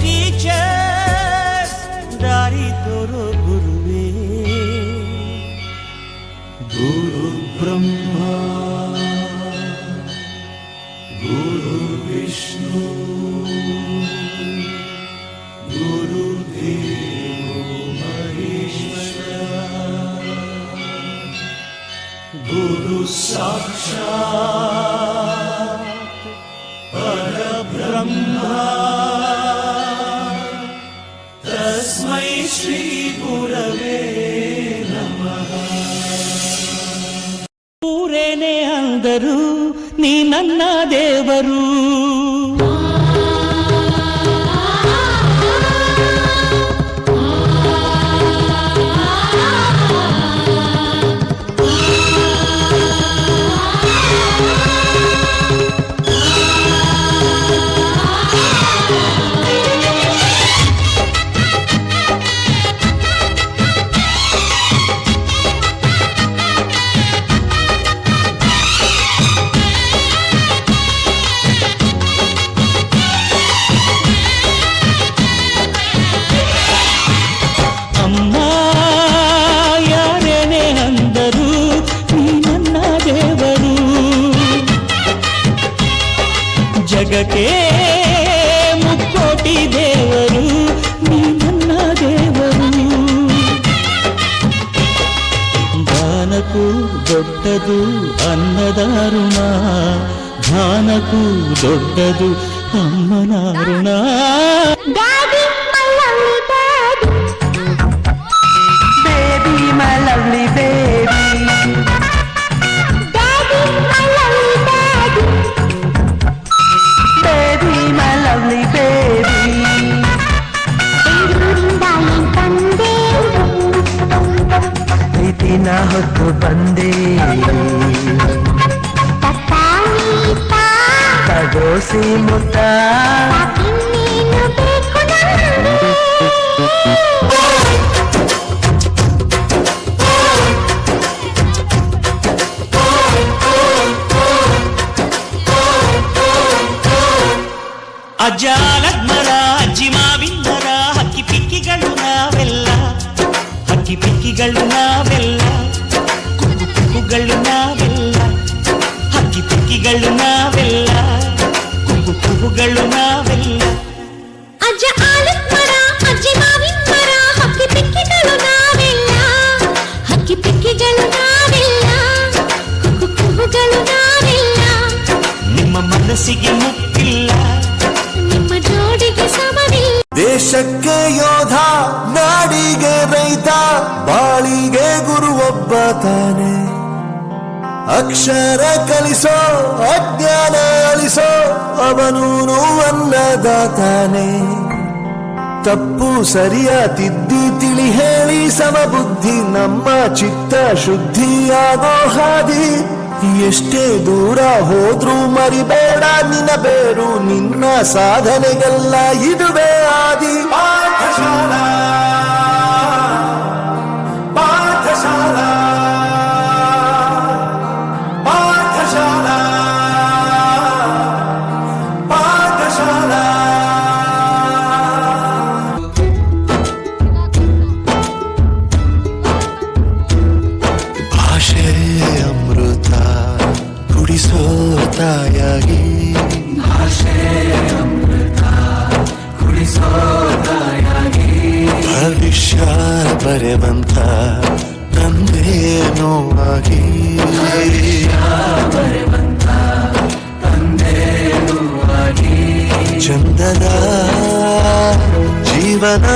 Teachers दारी तोरो गुरुवे गुरु ब्रह्मा गुरु विष्णु गुरु गुरु साक्षात् ಊರೇನೆ ಅಂದರು ನೀ ನನ್ನ ದೇವರು. దేవరే ముక్కోటి దేవరు నీవన్న దేవరు. దానకు దొడ్డదు అన్నదారుణ దానకు దొడ్డదు అమ్మనారుణా. ಹೊತ್ತು ಬಂದೆ ತತ್ತಾಯಿ ತಾ ತಗೋಸಿ ಮುತ್ತ ಇನ್ನೇನು ನಾವೆಲ್ಲ? ಕುಕ್ಕು ಕುಹುಗಳು ನಾವೆಲ್ಲ? ಅಜ್ಜ ಆಲದ ಮರ ಅಜ್ಜಿ ಮಾವಿನ ಮರ ಹಕ್ಕಿ ಪಿಕ್ಕಿಗಳು ನಾವೆಲ್ಲ. ಹಕ್ಕಿ ಪಿಕ್ಕಿಗಳು ನಾವೆಲ್ಲ. ಕುಕ್ಕು ಕುಹುಗಳು ನಾವೆಲ್ಲ. ನಿಮ್ಮ ಮನಸ್ಸಿಗೆ ಮುಕ್ಕಿಲ್ಲ. ನಿಮ್ಮ ಜೋಡಿಗೆ ಸಮವಿಲ್ಲ. ದೇಶಕ್ಕೆ ಯೋಧ ನಾಡಿಗೆ ರೈತ ಬಾಳಿಗೆ ಗುರು ಒಬ್ಬ ತಾನೆ. ಅಕ್ಷರ ಕಲಿಸೋ, ಅಜ್ಞಾನ ಅಳಿಸೋ, ಅವನು ನೋವನ್ನದಾತಾನೆ ತಪ್ಪು ಸರಿಯ ತಿದ್ದಿ ತಿಳಿ ಹೇಳಿ, ಸಮಬುದ್ಧಿ ನಮ್ಮ ಚಿತ್ತ ಶುದ್ಧಿಯಾಗೋ ಹಾದಿ. ಎಷ್ಟೇ ದೂರ ಹೋದ್ರೂ ಮರಿಬೇಡ ನಿನ್ನ ಬೇರು ನಿನ್ನ ಸಾಧನೆಗೆಲ್ಲ ಇದುವೇ ಆದಿ ಬರೆವಂತ ತಂದೇನೋ ಆಗಿ ಚಂದದ ಜೀವನ